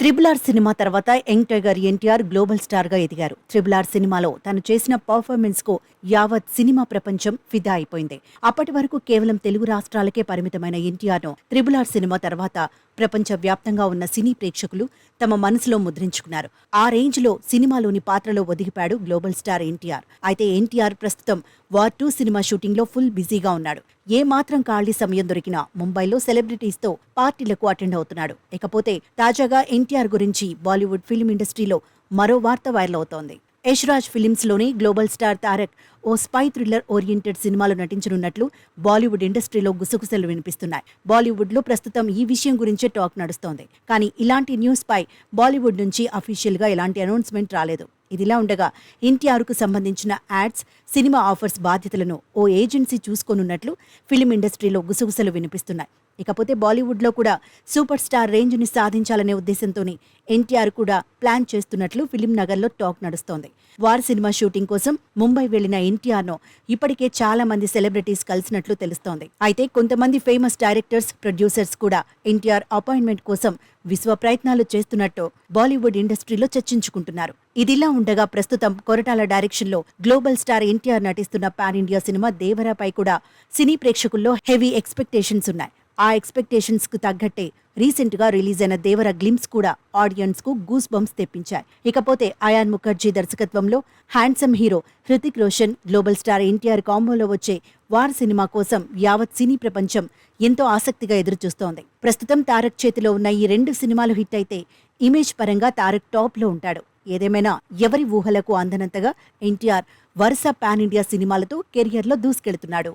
Triple R cinema తర్వాత young tiger NTR global స్టార్గా ఎదిగారు. త్రిబుల్ ఆర్ సినిమాలో తను చేసిన పర్ఫార్మెన్స్కు యావత్ సినిమా ప్రపంచం ఫిదా అయిపోయింది. అప్పటి వరకు కేవలం తెలుగు రాష్ట్రాలకే పరిమితమైన ఎన్టీఆర్ను త్రిబుల్ ఆర్ సినిమా తర్వాత ప్రపంచ వ్యాప్తంగా ఉన్న సినీ ప్రేక్షకులు తమ మనసులో ముద్రించుకున్నారు. ఆ రేంజ్లో సినిమాలోని పాత్రలో ఒదిగిపాడు గ్లోబల్ స్టార్ ఎన్టీఆర్. అయితే ఎన్టీఆర్ ప్రస్తుతం వార్ టూ సినిమా షూటింగ్లో ఫుల్ బిజీగా ఉన్నాడు. ఏ మాత్రం ఖాళీ సమయం దొరికినా ముంబైలో సెలబ్రిటీస్తో పార్టీలకు అటెండ్ అవుతున్నాడు. ఇకపోతే తాజాగా ఎన్టీఆర్ గురించి బాలీవుడ్ ఫిల్మ్ ఇండస్ట్రీలో మరో వార్త వైరల్ అవుతోంది. యశ్రాజ్ ఫిలిమ్స్లోని గ్లోబల్ స్టార్ తారక్ ఓ స్పై థ్రిల్లర్ ఓరియంటెడ్ సినిమాలో నటించనున్నట్లు బాలీవుడ్ ఇండస్ట్రీలో గుసగుసలు వినిపిస్తున్నాయి. బాలీవుడ్లో ప్రస్తుతం ఈ విషయం గురించే టాక్ నడుస్తోంది. కానీ ఇలాంటి న్యూస్పై బాలీవుడ్ నుంచి అఫీషియల్గా ఎలాంటి అనౌన్స్మెంట్ రాలేదు. ఇదిలా ఉండగా ఎన్టీఆర్కు సంబంధించిన యాడ్స్ సినిమా ఆఫర్స్ బాధ్యతలను ఓ ఏజెన్సీ చూసుకోనున్నట్లు ఫిలిం ఇండస్ట్రీలో గుసగుసలు వినిపిస్తున్నాయి. ఇకపోతే బాలీవుడ్లో కూడా సూపర్ స్టార్ రేంజ్ని సాధించాలనే ఉద్దేశంతోనే ఎన్టీఆర్ కూడా ప్లాన్ చేస్తున్నట్లు ఫిలిం నగర్లో టాక్ నడుస్తోంది. వార్ సినిమా షూటింగ్ కోసం ముంబై వెళ్ళిన ఎన్టీఆర్ను ఇప్పటికే చాలా మంది సెలబ్రిటీస్ కలిసినట్లు తెలుస్తోంది. అయితే కొంతమంది ఫేమస్ డైరెక్టర్స్ ప్రొడ్యూసర్స్ కూడా ఎన్టీఆర్ అపాయింట్మెంట్ కోసం విశ్వ ప్రయత్నాలు చేస్తున్నట్టు బాలీవుడ్ ఇండస్ట్రీలో చర్చించుకుంటున్నారు. ఇదిలా ఉండగా ప్రస్తుతం కొరటాల డైరెక్షన్లో గ్లోబల్ స్టార్ ఎన్టీఆర్ నటిస్తున్న పాన్ ఇండియా సినిమా దేవరాపై కూడా సినీ ప్రేక్షకుల్లో హెవీ ఎక్స్పెక్టేషన్స్ ఉన్నాయి. ఆ ఎక్స్పెక్టేషన్స్కు తగ్గట్టే రీసెంట్గా రిలీజ్ అయిన దేవర గ్లిమ్స్ కూడా ఆడియన్స్కు గూస్ బంప్స్ తెప్పించాయి. ఇకపోతే అయాన్ ముఖర్జీ దర్శకత్వంలో handsome hero Hrithik Roshan global star NTR కాంబోలో వచ్చే వార్ సినిమా కోసం యావత్ సినీ ప్రపంచం ఎంతో ఆసక్తిగా ఎదురుచూస్తోంది. ప్రస్తుతం తారక్ చేతిలో ఉన్న ఈ రెండు సినిమాలు హిట్ అయితే ఇమేజ్ పరంగా తారక్ టాప్లో ఉంటాడు. ఏదేమైనా ఎవరి ఊహలకు అందనంతగా ఎన్టీఆర్ వరుస పాన్ ఇండియా సినిమాలతో కెరియర్లో దూసుకెళ్తున్నాడు.